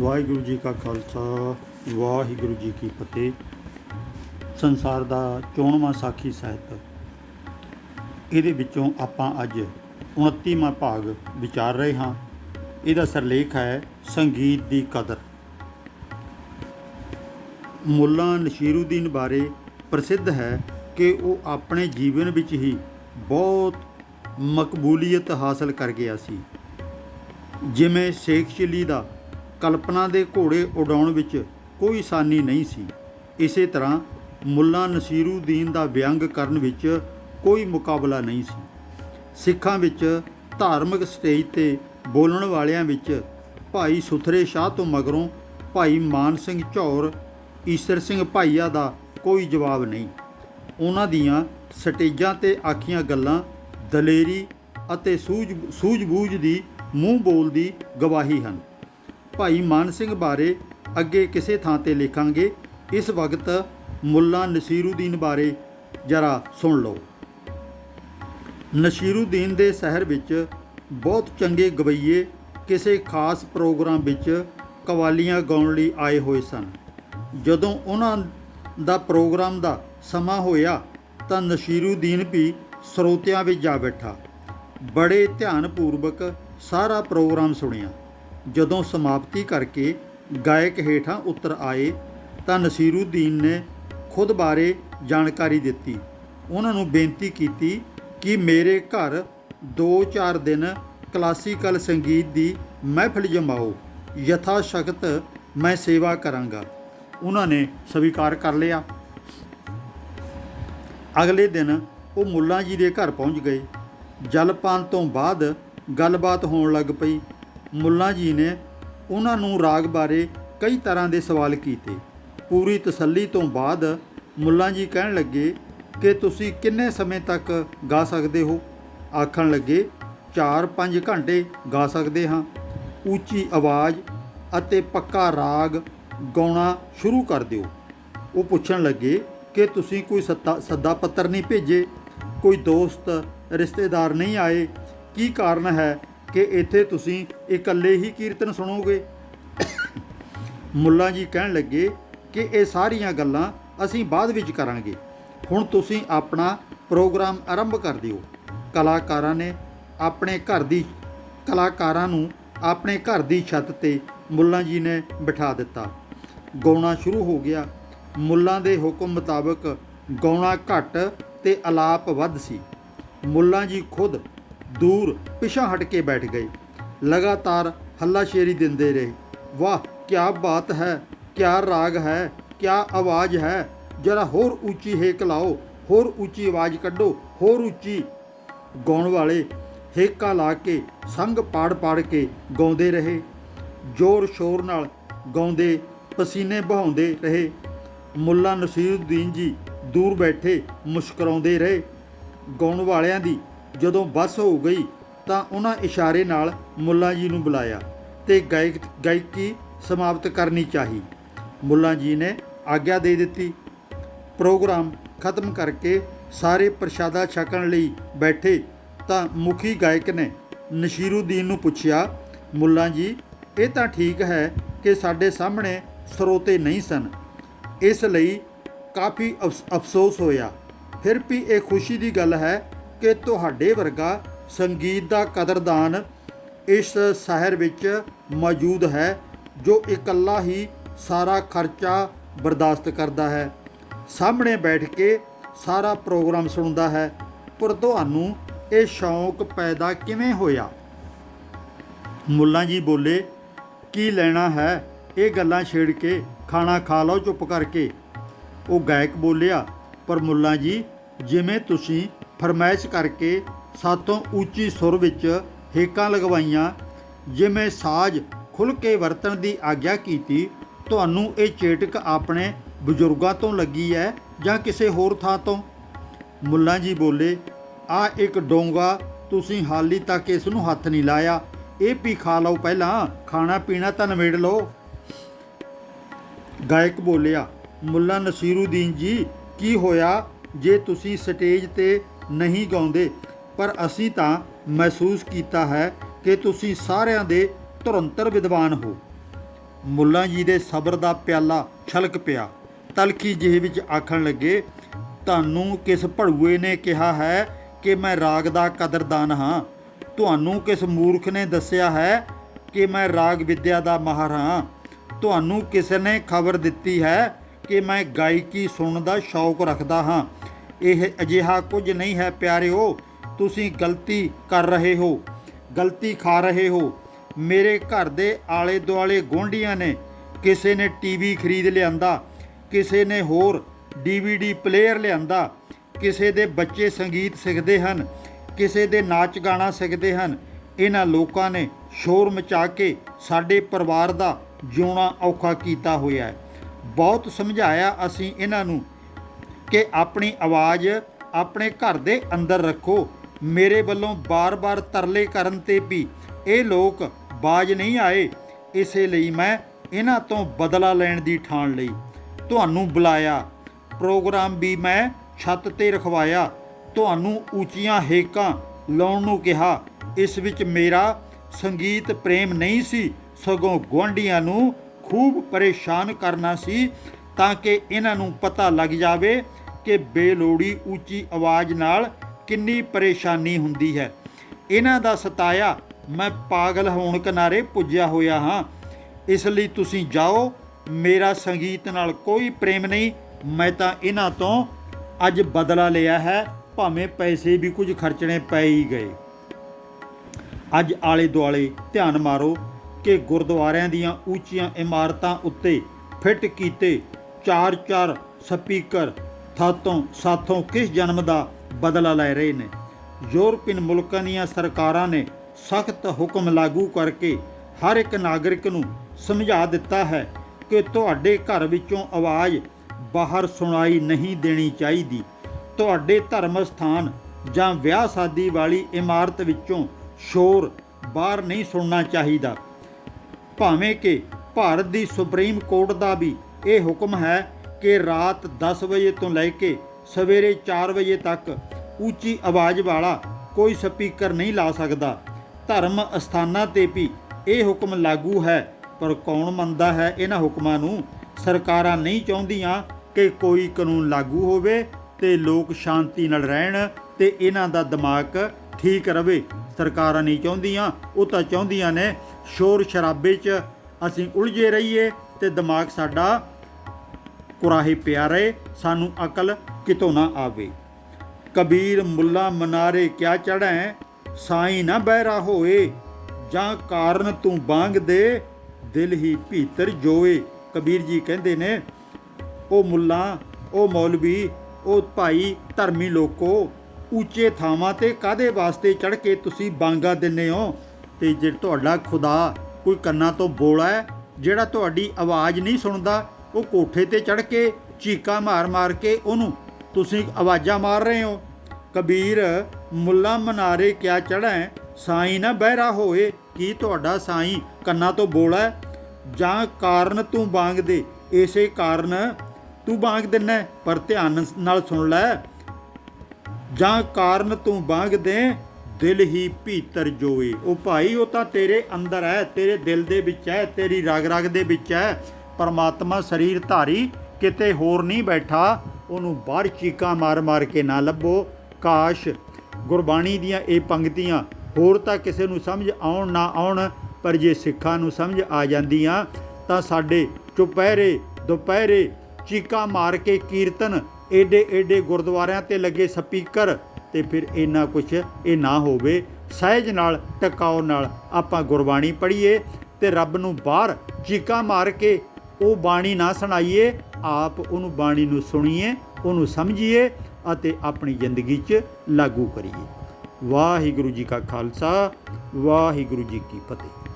ਵਾਹਿਗੁਰੂ ਜੀ ਕਾ ਖਾਲਸਾ, ਵਾਹਿਗੁਰੂ ਜੀ ਕੀ ਫਤਿਹ। ਸੰਸਾਰ ਦਾ 94ਵਾਂ ਸਾਖੀ ਸਾਹਿਤ ਇਹਦੇ ਵਿੱਚੋਂ ਆਪਾਂ ਅੱਜ 29ਵਾਂ ਭਾਗ ਵਿਚਾਰ ਰਹੇ ਹਾਂ। ਇਹਦਾ ਸਰਲੇਖ ਹੈ ਸੰਗੀਤ ਦੀ ਕਦਰ। ਮੁੱਲਾ ਨਸ਼ੀਰੁਦੀਨ ਬਾਰੇ ਪ੍ਰਸਿੱਧ ਹੈ ਕਿ ਉਹ ਆਪਣੇ ਜੀਵਨ ਵਿੱਚ ਹੀ ਬਹੁਤ ਮਕਬੂਲੀਅਤ ਹਾਸਲ ਕਰ ਗਿਆ ਸੀ। ਜਿਵੇਂ ਸ਼ੇਖ ਚਿੱਲੀ ਦਾ ਕਲਪਨਾ ਦੇ ਘੋੜੇ ਉਡਾਉਣ ਵਿੱਚ ਕੋਈ ਸਾਨੀ ਨਹੀਂ ਸੀ। ਇਸੇ ਤਰ੍ਹਾਂ ਮੁੱਲਾ ਨਸੀਰੂਦੀਨ ਦਾ ਵਿਅੰਗ ਕਰਨ ਵਿੱਚ ਕੋਈ ਮੁਕਾਬਲਾ ਨਹੀਂ ਸੀ। ਸਿੱਖਾਂ ਵਿੱਚ ਧਾਰਮਿਕ ਸਟੇਜ ਤੇ ਬੋਲਣ ਵਾਲਿਆਂ ਵਿੱਚ ਭਾਈ ਸੁਥਰੇ ਸ਼ਾਹ ਤੋਂ ਮਗਰੋਂ ਭਾਈ ਮਾਨ ਸਿੰਘ ਝੌਰ, ਈਸਰ ਸਿੰਘ ਭਾਈਆ ਦਾ ਕੋਈ ਜਵਾਬ ਨਹੀਂ। ਉਹਨਾਂ ਦੀਆਂ ਸਟੇਜਾਂ ਤੇ ਆਖੀਆਂ ਗੱਲਾਂ ਦਲੇਰੀ ਅਤੇ ਸੂਝ ਸੂਝ-ਬੂਝ ਦੀ ਮੂੰਹ ਬੋਲ ਦੀ ਗਵਾਹੀ ਹਨ। ਭਾਈ ਮਾਨ ਸਿੰਘ ਬਾਰੇ ਅੱਗੇ ਕਿਸੇ ਥਾਂ ਤੇ ਲਿਖਾਂਗੇ। ਇਸ ਵਕਤ ਮੁੱਲਾ ਨਸੀਰੂਦੀਨ ਬਾਰੇ ਜਰਾ ਸੁਣ ਲਓ। ਨਸੀਰੂਦੀਨ ਦੇ ਸ਼ਹਿਰ ਵਿੱਚ ਬਹੁਤ ਚੰਗੇ ਗਵਈਏ ਕਿਸੇ ਖਾਸ ਪ੍ਰੋਗਰਾਮ ਵਿੱਚ ਕਵਾਲੀਆਂ ਗਾਉਣ ਲਈ ਆਏ ਹੋਏ ਸਨ। ਜਦੋਂ ਉਹਨਾਂ ਦਾ ਪ੍ਰੋਗਰਾਮ ਦਾ ਸਮਾਂ ਹੋਇਆ ਤਾਂ ਨਸ਼ੀਰੁਦੀਨ ਵੀ ਸਰੋਤਿਆਂ ਵਿੱਚ ਜਾ ਬੈਠਾ। ਬੜੇ ਧਿਆਨਪੂਰਵਕ ਸਾਰਾ ਪ੍ਰੋਗਰਾਮ ਸੁਣਿਆ। ਜਦੋਂ ਸਮਾਪਤੀ ਕਰਕੇ ਗਾਇਕ ਹੇਠਾਂ ਉਤਰ ਆਏ ਤਾਂ ਨਸੀਰੁਦੀਨ ਨੇ ਖੁਦ ਬਾਰੇ ਜਾਣਕਾਰੀ ਦਿੱਤੀ। ਉਹਨਾਂ ਨੂੰ ਬੇਨਤੀ ਕੀਤੀ ਕਿ ਮੇਰੇ ਘਰ 2-4 ਦਿਨ ਕਲਾਸੀਕਲ ਸੰਗੀਤ ਦੀ ਮਹਿਫਲ ਜਮਾਓ। ਯਥਾ ਸ਼ਕਤ ਮੈਂ ਸੇਵਾ ਕਰਾਂਗਾ। ਉਹਨਾਂ ਨੇ ਸਵੀਕਾਰ ਕਰ ਲਿਆ। ਅਗਲੇ ਦਿਨ ਉਹ ਮੁੱਲਾ ਜੀ ਦੇ ਘਰ ਪਹੁੰਚ ਗਏ। ਜਲਪਾਨ ਤੋਂ ਬਾਅਦ ਗੱਲਬਾਤ ਹੋਣ ਲੱਗ ਪਈ। ਮੁੱਲਾ ਜੀ ਨੇ ਉਹਨਾਂ ਨੂੰ ਰਾਗ ਬਾਰੇ ਕਈ ਤਰ੍ਹਾਂ ਦੇ ਸਵਾਲ ਕੀਤੇ। ਪੂਰੀ ਤਸੱਲੀ ਤੋਂ ਬਾਅਦ ਮੁੱਲਾ ਜੀ ਕਹਿਣ ਲੱਗੇ ਕਿ ਤੁਸੀਂ ਕਿੰਨੇ ਸਮੇਂ ਤੱਕ ਗਾ ਸਕਦੇ ਹੋ? ਆਖਣ ਲੱਗੇ 4-5 ਘੰਟੇ ਗਾ ਸਕਦੇ ਹਾਂ। ਉੱਚੀ ਆਵਾਜ਼ ਅਤੇ ਪੱਕਾ ਰਾਗ ਗਾਉਣਾ ਸ਼ੁਰੂ ਕਰ ਦਿਓ। ਉਹ ਪੁੱਛਣ ਲੱਗੇ ਕਿ ਤੁਸੀਂ ਕੋਈ ਸੱਤਾ, ਸੱਦਾ ਪੱਤਰ ਨਹੀਂ ਭੇਜੇ? ਕੋਈ ਦੋਸਤ, ਰਿਸ਼ਤੇਦਾਰ ਨਹੀਂ ਆਏ? ਕੀ ਕਾਰਨ ਹੈ ਕਿ ਇੱਥੇ ਤੁਸੀਂ ਇਕੱਲੇ ਹੀ ਕੀਰਤਨ ਸੁਣੋਗੇ? ਮੁੱਲਾ ਜੀ ਕਹਿਣ ਲੱਗੇ ਕਿ ਇਹ ਸਾਰੀਆਂ ਗੱਲਾਂ ਅਸੀਂ ਬਾਅਦ ਵਿੱਚ ਕਰਾਂਗੇ। ਹੁਣ ਤੁਸੀਂ ਆਪਣਾ ਪ੍ਰੋਗਰਾਮ ਆਰੰਭ ਕਰ ਦਿਓ। ਕਲਾਕਾਰਾਂ ਨੇ ਆਪਣੇ ਘਰ ਦੀ, ਕਲਾਕਾਰਾਂ ਨੂੰ ਆਪਣੇ ਘਰ ਦੀ ਛੱਤ ਤੇ ਮੁੱਲਾ ਜੀ ਨੇ ਬਿਠਾ ਦਿੱਤਾ। ਗਾਉਣਾ ਸ਼ੁਰੂ ਹੋ ਗਿਆ। ਮੁੱਲਾ ਦੇ ਹੁਕਮ ਮੁਤਾਬਕ ਗਾਉਣਾ ਘੱਟ ਤੇ ਆਲਾਪ ਵੱਧ ਸੀ। ਮੁੱਲਾ ਜੀ ਖੁਦ ਦੂਰ ਪਿਛਾਂ ਹਟ ਕੇ ਬੈਠ ਗਏ। ਲਗਾਤਾਰ ਹੱਲਾਸ਼ੇਰੀ ਦਿੰਦੇ ਰਹੇ। ਵਾਹ ਕੀ ਬਾਤ ਹੈ ਕੀ ਰਾਗ ਹੈ ਕੀ ਆਵਾਜ਼ ਹੈ। ਜਰਾ ਹੋਰ ਉੱਚੀ ਹੇਕ ਲਾਓ, ਹੋਰ ਉੱਚੀ ਆਵਾਜ਼ ਕੱਢੋ, ਹੋਰ ਉੱਚੀ। ਗਾਉਣ ਵਾਲੇ ਹੇਕਾ ਲਾ ਕੇ, ਸੰਗ ਪਾੜ ਪਾੜ ਕੇ ਗਾਉਂਦੇ ਰਹੇ। ਜ਼ੋਰ ਸ਼ੋਰ ਨਾਲ ਗਾਉਂਦੇ, ਪਸੀਨੇ ਬਹਾਉਂਦੇ ਰਹੇ। ਮੁੱਲਾ ਨਸੀਰੁদ্ਦੀਨ ਜੀ ਦੂਰ ਬੈਠੇ ਮੁਸਕਰਾਉਂਦੇ ਰਹੇ। ਗਾਉਣ ਵਾਲਿਆਂ ਦੀ ਜਦੋਂ ਬੱਸ ਹੋ ਗਈ ਤਾਂ ਉਹਨਾਂ ਇਸ਼ਾਰੇ ਨਾਲ ਮੁੱਲਾ ਜੀ ਨੂੰ ਬੁਲਾਇਆ ਤੇ ਗਾਇਕ ਗਾਇਕੀ ਸਮਾਪਤ ਕਰਨੀ ਚਾਹੀ। ਮੁੱਲਾ ਜੀ ਨੇ ਆਗਿਆ ਦੇ ਦਿੱਤੀ। ਪ੍ਰੋਗਰਾਮ ਖਤਮ ਕਰਕੇ ਸਾਰੇ ਪ੍ਰਸ਼ਾਦਾ ਛਕਣ ਲਈ ਬੈਠੇ ਤਾਂ ਮੁਖੀ ਗਾਇਕ ਨੇ ਨਸ਼ੀਰੁਦੀਨ ਨੂੰ ਪੁੱਛਿਆ, ਮੁੱਲਾ ਜੀ, ਇਹ ਤਾਂ ਠੀਕ ਹੈ ਕਿ ਸਾਡੇ ਸਾਹਮਣੇ ਸਰੋਤੇ ਨਹੀਂ ਸਨ। ਇਸ ਲਈ ਕਾਫੀ ਅਫਸ- ਅਫਸੋਸ ਹੋਇਆ। ਫਿਰ ਵੀ ਇਹ ਖੁਸ਼ੀ ਦੀ ਗੱਲ ਹੈ ਕਿ ਤੁਹਾਡੇ ਵਰਗਾ ਸੰਗੀਤ ਦਾ ਕਦਰਦਾਨ ਇਸ ਸ਼ਹਿਰ ਵਿੱਚ ਮੌਜੂਦ ਹੈ, ਜੋ ਇਕੱਲਾ ਹੀ ਸਾਰਾ ਖਰਚਾ ਬਰਦਾਸ਼ਤ ਕਰਦਾ ਹੈ। ਸਾਹਮਣੇ ਬੈਠ ਕੇ ਸਾਰਾ ਪ੍ਰੋਗਰਾਮ ਸੁਣਦਾ ਹੈ। ਪਰ ਤੁਹਾਨੂੰ ਇਹ ਸ਼ੌਂਕ ਪੈਦਾ ਕਿਵੇਂ ਹੋਇਆ? ਮੁੱਲਾ ਜੀ ਬੋਲੇ, ਕੀ ਲੈਣਾ ਹੈ? ਇਹ ਗੱਲਾਂ ਛੇੜ ਕੇ ਖਾਣਾ ਖਾ ਲਓ ਚੁੱਪ ਕਰਕੇ। ਉਹ ਗਾਇਕ ਬੋਲਿਆ, ਪਰ ਮੁੱਲਾ ਜੀ, ਜਿਵੇਂ ਤੁਸੀਂ ਫਰਮਾਇਸ਼ ਕਰਕੇ ਸਾਤੋਂ ਉੱਚੀ ਸੁਰ ਵਿੱਚ ਹੇਕਾਂ ਲਗਵਾਈਆਂ, ਜਿਵੇਂ ਸਾਜ਼ ਖੁੱਲ ਕੇ ਵਰਤਣ ਦੀ ਆਗਿਆ ਕੀਤੀ, ਤੁਹਾਨੂੰ ਇਹ ਚੇਟਕ ਆਪਣੇ ਬਜ਼ੁਰਗਾਂ ਤੋਂ ਲੱਗੀ ਹੈ ਜਾਂ ਕਿਸੇ ਹੋਰ ਥਾਂ ਤੋਂ? ਮੁੱਲਾ ਜੀ ਬੋਲੇ, ਆ ਇੱਕ ਡੋਂਗਾ, ਤੁਸੀਂ ਹਾਲੀ ਤੱਕ ਇਸ ਨੂੰ ਹੱਥ ਨਹੀਂ ਲਾਇਆ। ਇਹ ਵੀ ਖਾ ਲਓ ਪਹਿਲਾਂ, ਖਾਣਾ ਪੀਣਾ ਤਾਂ ਨਵੇੜ ਲਓ। ਗਾਇਕ ਬੋਲਿਆ, ਮੁੱਲਾ ਨਸੀਰੁਦੀਨ ਜੀ, ਕੀ ਹੋਇਆ? ਜੇ ਤੁਸੀਂ ਸਟੇਜ ਤੇ ਨਹੀਂ ਗਾਉਂਦੇ, ਪਰ ਅਸੀਂ ਤਾਂ ਮਹਿਸੂਸ ਕੀਤਾ ਹੈ ਕਿ ਤੁਸੀਂ ਸਾਰਿਆਂ ਦੇ ਤੁਰੰਤਰ ਵਿਦਵਾਨ ਹੋ। ਮੁੱਲਾ ਜੀ ਦੇ ਸਬਰ ਦਾ ਪਿਆਲਾ ਛਲਕ ਪਿਆ। ਤਲਖੀ ਜਿਹੇ ਵਿੱਚ ਆਖਣ ਲੱਗੇ, ਤੁਹਾਨੂੰ ਕਿਸ ਭੜੂਏ ਨੇ ਕਿਹਾ ਹੈ ਕਿ ਮੈਂ ਰਾਗ ਦਾ ਕਦਰਦਾਨ ਹਾਂ? ਤੁਹਾਨੂੰ ਕਿਸ ਮੂਰਖ ਨੇ ਦੱਸਿਆ ਹੈ ਕਿ ਮੈਂ ਰਾਗ ਵਿਦਿਆ ਦਾ ਮਾਹਰ ਹਾਂ? ਤੁਹਾਨੂੰ ਕਿਸ ਨੇ ਖਬਰ ਦਿੱਤੀ ਹੈ ਕਿ ਮੈਂ ਗਾਇਕੀ ਸੁਣਨ ਦਾ ਸ਼ੌਕ ਰੱਖਦਾ ਹਾਂ? ਇਹ ਅਜਿਹਾ ਕੁਝ ਨਹੀਂ ਹੈ ਪਿਆਰਿਓ, ਤੁਸੀਂ ਗਲਤੀ ਕਰ ਰਹੇ ਹੋ, ਗਲਤੀ ਖਾ ਰਹੇ ਹੋ। ਮੇਰੇ ਘਰ ਦੇ ਆਲੇ ਦੁਆਲੇ ਗੁਆਂਢੀਆਂ ਨੇ ਕਿਸੇ ਨੇ ਟੀਵੀ ਖਰੀਦ ਲਿਆਂਦਾ, ਕਿਸੇ ਨੇ ਹੋਰ ਡੀਵੀਡੀ ਪਲੇਅਰ ਲਿਆਂਦਾ। ਕਿਸੇ ਦੇ ਬੱਚੇ ਸੰਗੀਤ ਸਿੱਖਦੇ ਹਨ, ਕਿਸੇ ਦੇ ਨਾਚ ਗਾਣਾ ਸਿੱਖਦੇ ਹਨ। ਇਹਨਾਂ ਲੋਕਾਂ ਨੇ ਸ਼ੋਰ ਮਚਾ ਕੇ ਸਾਡੇ ਪਰਿਵਾਰ ਦਾ ਜਿਉਣਾ ਔਖਾ ਕੀਤਾ ਹੋਇਆ ਹੈ। ਬਹੁਤ ਸਮਝਾਇਆ ਅਸੀਂ ਇਹਨਾਂ ਨੂੰ ਕਿ ਆਪਣੀ ਆਵਾਜ਼ ਆਪਣੇ ਘਰ ਦੇ ਅੰਦਰ ਰੱਖੋ। ਮੇਰੇ ਵੱਲੋਂ ਬਾਰ-ਬਾਰ ਤਰਲੇ ਕਰਨ ਤੇ ਵੀ ਇਹ ਲੋਕ ਬਾਜ ਨਹੀਂ ਆਏ। ਇਸੇ ਲਈ ਮੈਂ ਇਹਨਾਂ ਤੋਂ ਬਦਲਾ ਲੈਣ ਦੀ ਠਾਣ ਲਈ ਤੁਹਾਨੂੰ ਬੁਲਾਇਆ। ਪ੍ਰੋਗਰਾਮ ਵੀ ਮੈਂ ਛੱਤ ਤੇ ਰਖਵਾਇਆ। ਤੁਹਾਨੂੰ ਉੱਚੀਆਂ ਹੇਕਾਂ ਲਾਉਣ ਨੂੰ ਕਿਹਾ। ਇਸ ਵਿੱਚ ਮੇਰਾ ਸੰਗੀਤ ਪ੍ਰੇਮ ਨਹੀਂ ਸੀ, ਸਗੋਂ ਗੁਆਂਢੀਆਂ ਨੂੰ ਖੂਬ ਪਰੇਸ਼ਾਨ ਕਰਨਾ ਸੀ ਤਾਂ ਕਿ ਇਹਨਾਂ ਨੂੰ ਪਤਾ ਲੱਗ ਜਾਵੇ ਕਿ ਬੇਲੋੜੀ ਉੱਚੀ ਆਵਾਜ਼ ਨਾਲ ਕਿੰਨੀ ਪਰੇਸ਼ਾਨੀ ਹੁੰਦੀ ਹੈ। ਇਹਨਾਂ ਦਾ ਸਤਾਇਆ, ਮੈਂ ਪਾਗਲ ਹੋਣ ਕਿਨਾਰੇ ਪੁੱਜਿਆ ਹੋਇਆ ਹਾਂ। ਇਸ ਲਈ ਤੁਸੀਂ ਜਾਓ। ਮੇਰਾ ਸੰਗੀਤ ਨਾਲ ਕੋਈ ਪ੍ਰੇਮ ਨਹੀਂ। ਮੈਂ ਤਾਂ ਇਹਨਾਂ ਤੋਂ ਅੱਜ ਬਦਲਾ ਲਿਆ ਹੈ। ਭਾਵੇਂ ਪੈਸੇ ਵੀ ਕੁਝ ਖਰਚਣੇ ਪੈ ਹੀ ਗਏ। ਅੱਜ ਆਲੇ ਦੁਆਲੇ ਧਿਆਨ ਮਾਰੋ ਕਿ ਗੁਰਦੁਆਰਿਆਂ ਦੀਆਂ ਉੱਚੀਆਂ ਇਮਾਰਤਾਂ ਉੱਤੇ ਫਿੱਟ ਕੀਤੇ ਚਾਰ ਚਾਰ ਸਪੀਕਰ ਸਾਥੋਂ ਸਾਥੋਂ ਕਿਸ ਜਨਮ ਦਾ ਬਦਲਾ ਲੈ ਰਹੇ ਨੇ? ਯੂਰਪੀਅਨ ਮੁਲਕਾਂ ਦੀਆਂ ਸਰਕਾਰਾਂ ਨੇ ਸਖਤ ਹੁਕਮ ਲਾਗੂ ਕਰਕੇ ਹਰ ਇੱਕ ਨਾਗਰਿਕ ਨੂੰ ਸਮਝਾ ਦਿੱਤਾ ਹੈ ਕਿ ਤੁਹਾਡੇ ਘਰ ਵਿੱਚੋਂ ਆਵਾਜ਼ ਬਾਹਰ ਸੁਣਾਈ ਨਹੀਂ ਦੇਣੀ ਚਾਹੀਦੀ। ਤੁਹਾਡੇ ਧਰਮ ਸਥਾਨ ਜਾਂ ਵਿਆਹ ਸ਼ਾਦੀ ਵਾਲੀ ਇਮਾਰਤ ਵਿੱਚੋਂ ਸ਼ੋਰ ਬਾਹਰ ਨਹੀਂ ਸੁਣਨਾ ਚਾਹੀਦਾ। ਭਾਵੇਂ ਕਿ ਭਾਰਤ ਦੀ ਸੁਪਰੀਮ ਕੋਰਟ ਦਾ ਵੀ ਇਹ ਹੁਕਮ ਹੈ ਕਿ ਰਾਤ 10 ਵਜੇ ਤੋਂ ਲੈ ਕੇ ਸਵੇਰੇ 4 ਵਜੇ ਤੱਕ ਉੱਚੀ ਆਵਾਜ਼ ਵਾਲਾ ਕੋਈ ਸਪੀਕਰ ਨਹੀਂ ਲਾ ਸਕਦਾ। ਧਰਮ ਅਸਥਾਨਾਂ ਤੇ ਵੀ ਇਹ ਹੁਕਮ ਲਾਗੂ ਹੈ, ਪਰ ਕੌਣ ਮੰਨਦਾ ਹੈ ਇਹਨਾਂ ਹੁਕਮਾਂ ਨੂੰ? ਸਰਕਾਰਾਂ ਨਹੀਂ ਚਾਹੁੰਦੀਆਂ ਕਿ ਕੋਈ ਕਾਨੂੰਨ ਲਾਗੂ ਹੋਵੇ ਤੇ ਲੋਕ ਸ਼ਾਂਤੀ ਨਾਲ ਰਹਿਣ ਤੇ ਇਹਨਾਂ ਦਾ ਦਿਮਾਗ ਠੀਕ ਰਵੇ। ਸਰਕਾਰਾਂ ਨਹੀਂ ਚਾਹੁੰਦੀਆਂ, ਉਹ ਤਾਂ ਚਾਹੁੰਦੀਆਂ ਨੇ, ਸ਼ੋਰ ਸ਼ਰਾਬੇ 'ਚ ਅਸੀਂ ਉਲਝੇ ਰਹੀਏ ਤੇ ਦਿਮਾਗ ਸਾਡਾ ਕੁਰਾਹੇ ਪਿਆ ਰਹੇ ਸਾਨੂੰ ਅਕਲ ਕਿਤੋਂ ਨਾ ਆਵੇ। ਕਬੀਰ ਮੁੱਲਾ ਮਨਾਰੇ ਕਿਆ ਚੜੈ ਸਾਈ ਨਾ ਬਹਿਰਾ ਹੋਏ। ਜਾਂ ਕਾਰਨ ਤੂੰ ਬਾਂਗ ਦੇ, ਦਿਲ ਹੀ ਭੀਤਰ ਜੋਏ। ਕਬੀਰ ਜੀ ਕਹਿੰਦੇ ਨੇ ਉਹ ਮੁੱਲਾ ਉਹ ਮੌਲਵੀ ਉਹ ਭਾਈ ਧਰਮੀ ਲੋਕੋ, ਉੱਚੇ ਥਾਵਾਂ ਤੇ ਕਾਦੇ ਵਾਸਤੇ ਚੜ ਕੇ ਤੁਸੀਂ ਬਾਂਗਾ ਦਿੰਨੇ ਹੋ ਤੇ ਜੇ ਤੁਹਾਡਾ ਖੁਦਾ ਕੋਈ ਕੰਨਾਂ ਤੋਂ ਬੋਲਾ ਹੈ ਜਿਹੜਾ ਤੁਹਾਡੀ ਆਵਾਜ਼ ਨਹੀਂ ਸੁਣਦਾ ਉਹ ਕੋਠੇ ਤੇ ਚੜ ਕੇ ਚੀਕਾਂ ਮਾਰ-ਮਾਰ ਕੇ ਉਹਨੂੰ, ਤੁਸੀਂ ਆਵਾਜ਼ਾਂ ਮਾਰ ਰਹੇ ਹੋ? ਕਬੀਰ, ਮੁੱਲਾ ਮਨਾਰੇ ਕਿਆ ਚੜ੍ਹੈ? ਸਾਈ ਨਾ ਬਹਿਰਾ ਹੋਏ, ਕੀ ਤੁਹਾਡਾ ਸਾਈ ਕੰਨਾਂ ਤੋਂ ਬੋਲਾ ਜਾਂ ਕਾਰਨ ਤੂੰ ਬਾਂਗ ਦੇ ਇਸੇ ਕਾਰਨ ਤੂੰ ਬਾਂਗ ਦਿੰਨਾ, ਪਰ ਧਿਆਨ ਨਾਲ ਸੁਣ ਲੈ। ਜਾਂ ਕਾਰਨ ਤੂੰ ਬਾਂਗ ਦੇ, ਦਿਲ ਹੀ ਭੀਤਰ ਜੋਏ। ਉਹ ਭਾਈ, ਉਹ ਤਾਂ ਤੇਰੇ ਅੰਦਰ ਹੈ, ਤੇਰੇ ਦਿਲ ਦੇ ਵਿੱਚ ਹੈ, ਤੇਰੀ ਰਗ ਰਗ ਦੇ ਵਿੱਚ ਹੈ। ਪਰਮਾਤਮਾ ਸਰੀਰ ਧਾਰੀ ਕਿਤੇ ਹੋਰ ਨਹੀਂ ਬੈਠਾ, ਉਹਨੂੰ ਬਾਹਰ ਚੀਕਾਂ ਮਾਰ ਮਾਰ ਕੇ ਨਾ ਲੱਭੋ। ਕਾਸ਼ ਗੁਰਬਾਣੀ ਦੀਆਂ ਇਹ ਪੰਕਤੀਆਂ ਹੋਰ ਤਾਂ ਕਿਸੇ ਨੂੰ ਸਮਝ ਆਉਣ ਨਾ ਆਉਣ, ਪਰ ਜੇ ਸਿੱਖਾਂ ਨੂੰ ਸਮਝ ਆ ਜਾਂਦੀਆਂ, ਤਾਂ ਸਾਡੇ ਚੁਪਹਿਰੇ, ਦੁਪਹਿਰੇ ਚੀਕਾਂ ਮਾਰ ਕੇ ਕੀਰਤਨ ਏਡੇ ਏਡੇ ਗੁਰਦੁਆਰਿਆਂ ਤੇ ਲੱਗੇ ਸਪੀਕਰ ਤੇ ਫਿਰ ਇੰਨਾ ਕੁਝ ਇਹ ਨਾ ਹੋਵੇ। ਸਹਿਜ ਨਾਲ ਟਿਕਾਓ ਨਾਲ ਆਪਾਂ ਗੁਰਬਾਣੀ ਪੜ੍ਹੀਏ ਤੇ ਰੱਬ ਨੂੰ ਬਾਹਰ ਚੀਕਾਂ ਮਾਰ ਕੇ ਉਹ ਬਾਣੀ ਨਾ ਸੁਣਾਈਏ, ਆਪ ਉਹਨੂੰ ਬਾਣੀ ਨੂੰ ਸੁਣੀਏ, ਉਹਨੂੰ ਸਮਝੀਏ ਅਤੇ ਆਪਣੀ ਜ਼ਿੰਦਗੀ 'ਚ ਲਾਗੂ ਕਰੀਏ। ਵਾਹਿਗੁਰੂ ਜੀ ਕਾ ਖਾਲਸਾ, ਵਾਹਿਗੁਰੂ ਜੀ ਕੀ ਫਤਿਹ।